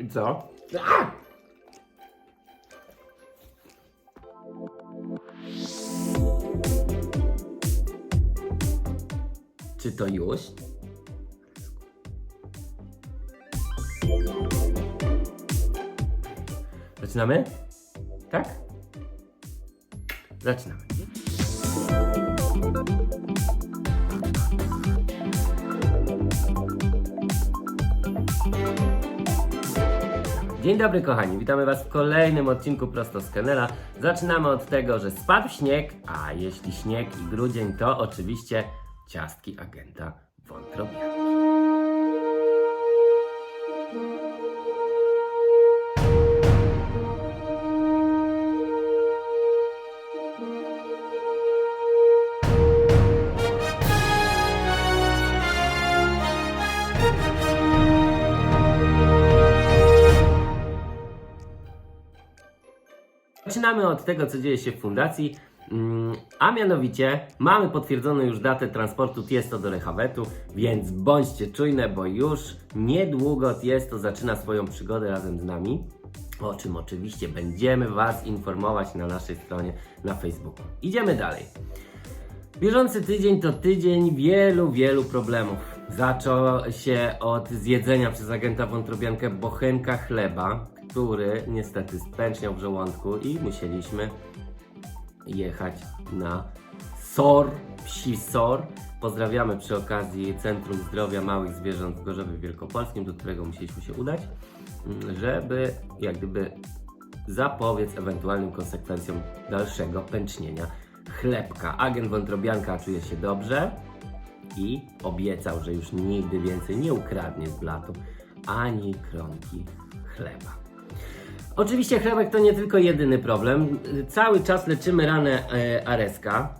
I co? A! Czy to już? Zaczynamy? Tak? Zaczynamy. Dzień dobry kochani, witamy Was w kolejnym odcinku Prosto z Kenela. Zaczynamy od tego, że spadł śnieg, a jeśli śnieg i grudzień, to oczywiście ciastki agenta wątrobianki. Zaczynamy od tego, co dzieje się w fundacji, mm, a mianowicie mamy potwierdzoną już datę transportu Tiesto do Rehawetu, więc bądźcie czujne, bo już niedługo Tiesto zaczyna swoją przygodę razem z nami, o czym oczywiście będziemy Was informować na naszej stronie na Facebooku. Idziemy dalej. Bieżący tydzień to tydzień wielu, wielu problemów. Zaczął się od zjedzenia przez agenta wątrobiankę bochenka chleba, który niestety spęczniał w żołądku i musieliśmy jechać na SOR, psi SOR. Pozdrawiamy przy okazji Centrum Zdrowia Małych Zwierząt w Gorzowie Wielkopolskim, do którego musieliśmy się udać, żeby jak gdyby zapobiec ewentualnym konsekwencjom dalszego pęcznienia chlebka. Agent wątrobianka czuje się dobrze i obiecał, że już nigdy więcej nie ukradnie z blatu ani kronki chleba. Oczywiście chlebek to nie tylko jedyny problem. Cały czas leczymy ranę e, Areska.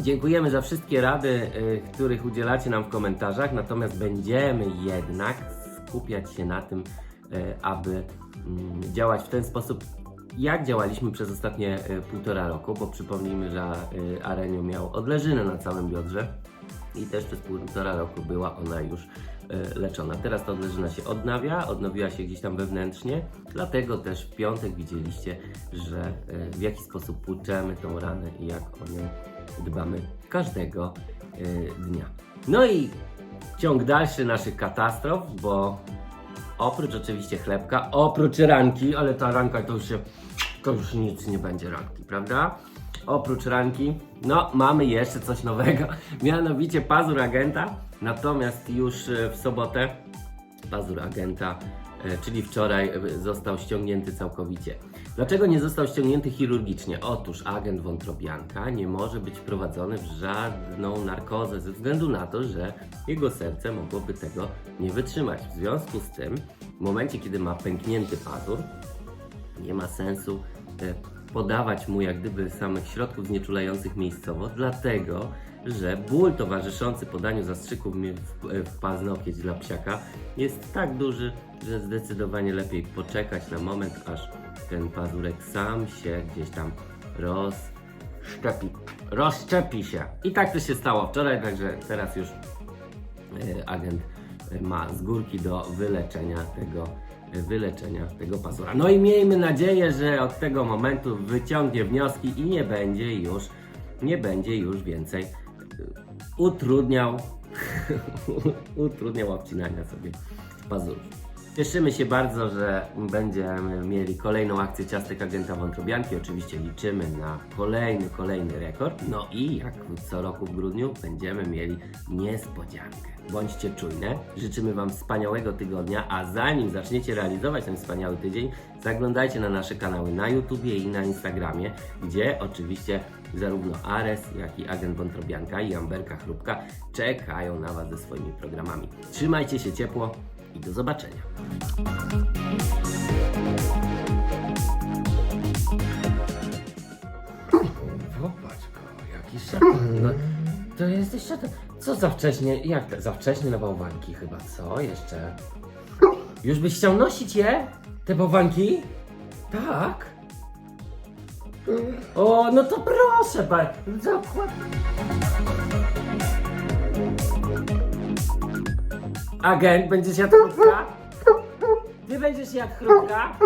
Dziękujemy za wszystkie rady, e, których udzielacie nam w komentarzach, natomiast będziemy jednak skupiać się na tym, e, aby mm, działać w ten sposób, jak działaliśmy przez ostatnie półtora roku, bo przypomnijmy, że Arenio miał odleżynę na całym biodrze i też przez półtora roku była ona już leczona. Teraz ta odleżyna się odnawia, odnowiła się gdzieś tam wewnętrznie, dlatego też w piątek widzieliście, że e, w jaki sposób płuczemy tą ranę i jak o nią dbamy każdego e, dnia. No i ciąg dalszy naszych katastrof, bo oprócz oczywiście chlebka, oprócz ranki, ale ta ranka to już się, to już nic nie będzie ranki, prawda? Oprócz ranki, no mamy jeszcze coś nowego, mianowicie pazur agenta, natomiast już e, w sobotę pazur agenta, e, czyli wczoraj e, został ściągnięty całkowicie. Dlaczego nie został ściągnięty chirurgicznie? Otóż agent wątrobianka nie może być wprowadzony w żadną narkozę ze względu na to, że jego serce mogłoby tego nie wytrzymać. W związku z tym, w momencie kiedy ma pęknięty pazur, nie ma sensu podawać mu jak gdyby samych środków znieczulających miejscowo, dlatego że ból towarzyszący podaniu zastrzyków w, paznokieć dla psiaka jest tak duży, że zdecydowanie lepiej poczekać na moment, aż ten pazurek sam się gdzieś tam rozszczepi. Rozszczepi się. I tak to się stało wczoraj, także teraz już e, agent ma z górki do wyleczenia tego, wyleczenia tego pazura. No i miejmy nadzieję, że od tego momentu wyciągnie wnioski i nie będzie już, nie będzie już więcej e, utrudniał, utrudniał obcinania sobie pazurów. Cieszymy się bardzo, że będziemy mieli kolejną akcję ciastek agenta wątrobianki. Oczywiście liczymy na kolejny, kolejny rekord. No i jak co roku w grudniu będziemy mieli niespodziankę. Bądźcie czujne. Życzymy Wam wspaniałego tygodnia, a zanim zaczniecie realizować ten wspaniały tydzień, zaglądajcie na nasze kanały na YouTubie i na Instagramie, gdzie oczywiście zarówno Ares, jak i agent wątrobianka i Amberka Chrupka czekają na Was ze swoimi programami. Trzymajcie się ciepło i do zobaczenia. Popatrz go, jaki szatan. No, to jesteś szatan. Co za wcześnie, jak to, za wcześnie na bałwanki chyba, co jeszcze? Już byś chciał nosić je? Te bałwanki? Tak. O, no to proszę, pan. Zakład. Agent, będziesz jadł krótka? Ty będziesz jadł chrupka,